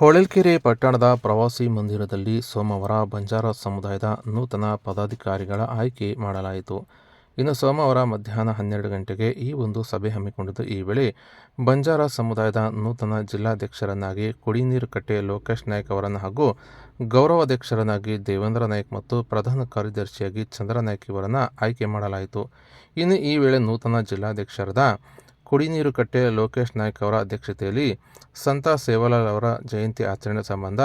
ಹೊಳಲ್ಕೆರೆ ಪಟ್ಟಣದ ಪ್ರವಾಸಿ ಮಂದಿರದಲ್ಲಿ ಸೋಮವಾರ ಬಂಜಾರ ಸಮುದಾಯದ ನೂತನ ಪದಾಧಿಕಾರಿಗಳ ಆಯ್ಕೆ ಮಾಡಲಾಯಿತು. ಇನ್ನು ಸೋಮವಾರ ಮಧ್ಯಾಹ್ನ ಹನ್ನೆರಡು ಗಂಟೆಗೆ ಈ ಒಂದು ಸಭೆ ಹಮ್ಮಿಕೊಂಡಿದ್ದು, ಈ ವೇಳೆ ಬಂಜಾರ ಸಮುದಾಯದ ನೂತನ ಜಿಲ್ಲಾಧ್ಯಕ್ಷರನ್ನಾಗಿ ಕುಡಿನೀರು ಕಟ್ಟೆ ಲೋಕೇಶ್ ನಾಯ್ಕ್ ಅವರನ್ನು ಹಾಗೂ ಗೌರವಾಧ್ಯಕ್ಷರನ್ನಾಗಿ ದೇವೇಂದ್ರ ನಾಯ್ಕ್ ಮತ್ತು ಪ್ರಧಾನ ಕಾರ್ಯದರ್ಶಿಯಾಗಿ ಚಂದ್ರ ನಾಯ್ಕ್ ಇವರನ್ನು ಆಯ್ಕೆ ಮಾಡಲಾಯಿತು. ಇನ್ನು ಈ ವೇಳೆ ನೂತನ ಜಿಲ್ಲಾಧ್ಯಕ್ಷರಾದ ಕುಡಿನೀರು ಕಟ್ಟೆ ಲೋಕೇಶ್ ನಾಯ್ಕ್ ಅವರ ಅಧ್ಯಕ್ಷತೆಯಲ್ಲಿ ಸಂತ ಸೇವಾಲಾಲ್ ಅವರ ಜಯಂತಿ ಆಚರಣೆ ಸಂಬಂಧ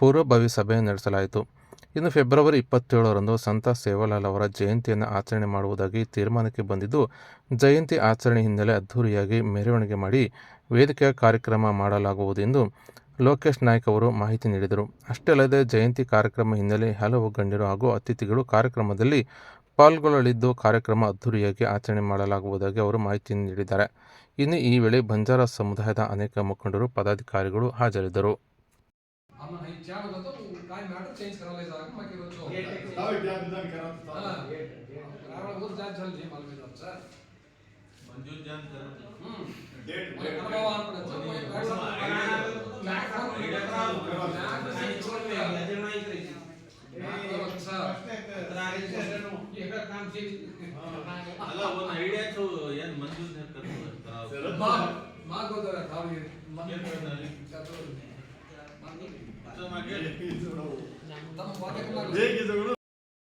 ಪೂರ್ವಭಾವಿ ಸಭೆ ನಡೆಸಲಾಯಿತು. ಇನ್ನು ಫೆಬ್ರವರಿ ಇಪ್ಪತ್ತೇಳರಂದು ಸಂತ ಸೇವಾಲಾಲ್ ಅವರ ಜಯಂತಿಯನ್ನು ಆಚರಣೆ ಮಾಡುವುದಾಗಿ ತೀರ್ಮಾನಕ್ಕೆ ಬಂದಿದ್ದು, ಜಯಂತಿ ಆಚರಣೆ ಹಿನ್ನೆಲೆ ಅದ್ಧೂರಿಯಾಗಿ ಮೆರವಣಿಗೆ ಮಾಡಿ ವೇದಿಕೆಯ ಕಾರ್ಯಕ್ರಮ ಮಾಡಲಾಗುವುದೆಂದು ಲೋಕೇಶ್ ನಾಯ್ಕ್ ಅವರು ಮಾಹಿತಿ ನೀಡಿದರು. ಅಷ್ಟೇ ಅಲ್ಲದೆ ಜಯಂತಿ ಕಾರ್ಯಕ್ರಮ ಹಿನ್ನೆಲೆ ಹಲವು ಗಣ್ಯರು ಹಾಗೂ ಅತಿಥಿಗಳು ಕಾರ್ಯಕ್ರಮದಲ್ಲಿ ಪಾಲ್ಗೊಳ್ಳಲಿದ್ದು ಕಾರ್ಯಕ್ರಮ ಅದ್ಧೂರಿಯಾಗಿ ಆಚರಣೆ ಮಾಡಲಾಗುವುದಾಗಿ ಅವರು ಮಾಹಿತಿ ನೀಡಿದ್ದಾರೆ. ಇನ್ನು ಈ ವೇಳೆ ಬಂಜಾರ ಸಮುದಾಯದ ಅನೇಕ ಮುಖಂಡರು, ಪದಾಧಿಕಾರಿಗಳು ಹಾಜರಿದ್ದರು. ನಾನು ಏಕಾಂಕ್ಷಿ ಅಲ್ಲ ಒಂದು ಐಡಿಯಾ ತು ಏನು ಮಂಜು ಅಂತ ಬಾ ಮಾಗೋದ ತಾವಿ ಮಂಜು ಮಾಗೆ ತಮ್ಮ ವಾಕ್ಯ